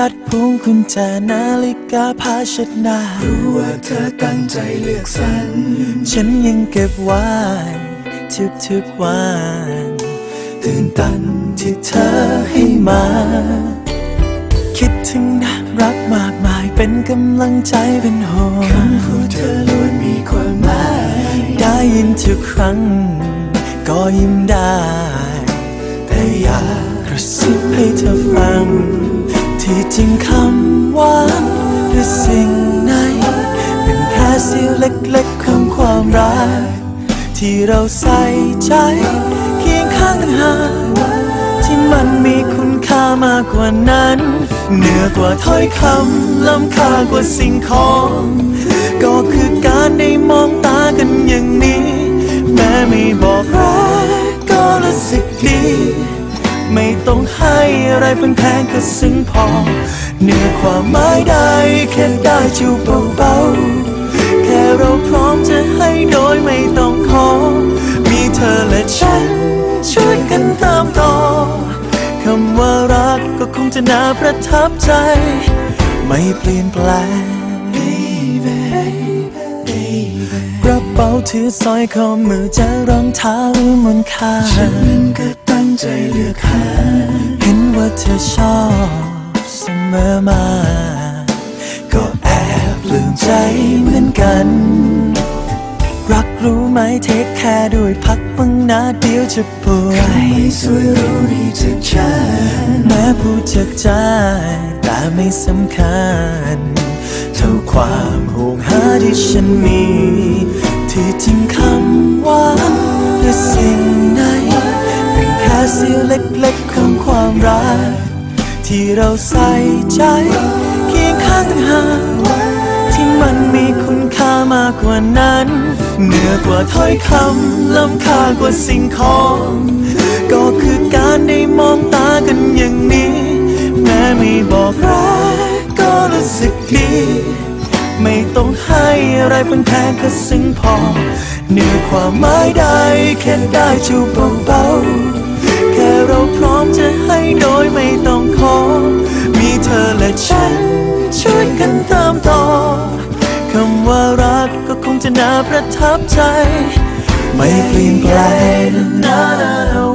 ช็อกโกแลตพวงกุญแจนาฬิกาผ้าเช็ดหน้ารู้ว่าเธอตั้งใจเลือกสรรฉันยังเก็บไว้ทุกทุกวันตื่นตันที่เธอให้มา คิดถึงน่ารักมากมายเป็นกำลังใจเป็นห่วงคำพูดเธอล้วนมีความหมาย ได้ยินทุกครั้งก็ยิ้มได้ ที่จริงคำหวาหรือสิ่งไหน เป็นแค่เสี้ยวเล็กๆของความรัก ที่เราใส่ใจเคียงข้างหากที่มันมีคุณค่ามากกว่านั้น เหนือกว่าถ้อยคำล้ำค่ากว่าสิ่งของ ก็คือการได้มองตากัน องให้อะไรแพงก็ซึ้งพอเหนือความหมายใดแค่ได้จูบเบาๆแค่เราพร้อมจะให้โดยไม่ต้องขอ มีเธอและฉัน ช่วยกันติมต่อคำว่ารักก็คงจะน่าประทับใจ ไม่เปลี่ยนแปลงกระเป๋าถือสร้อยข้อมือจะรองเท้าหรือมนค่าฉันก็ตั้งใจเลือกหาเห็น ว่าเธอชอบเสมอมา ก็แอบปลื้มใจเหมือนกัน รักรู้ไหมเทคแค่ด้วยพักบ้างนะเดียวจะปวยไม่สวยรู้ดีจากฉัน แม้พูดจากใจแต่ไม่สำคัญ เท่าความห่วงหาที่ฉันมี ที่จริงคำว่าหรือสิ่งไหนเป็นแค่เสี้ยวเล็ก ความรัก ที่เราใส่ใจเคียงข้างต่างหากที่มันมีคุณค่ามากกว่านั้น เหนือกว่าถ้อยคำล้ำค่ากว่าสิ่งของ ก็คือการได้มองตากันอย่างนี้ แม้ไม่บอกรักก็รู้สึกดี ไม่ต้องให้อะไรแพงก็ซึ้งพอเหนือความหมายใดแค่ได้จูบเบาๆ เราพร้อมจะให้โดยไม่ต้องขอ มีเธอและฉัน ช่วยกันเติมต่อคำว่ารักก็คงจะน่าประทับใจ ไม่เปลี่ยนแปลงนะนะนะ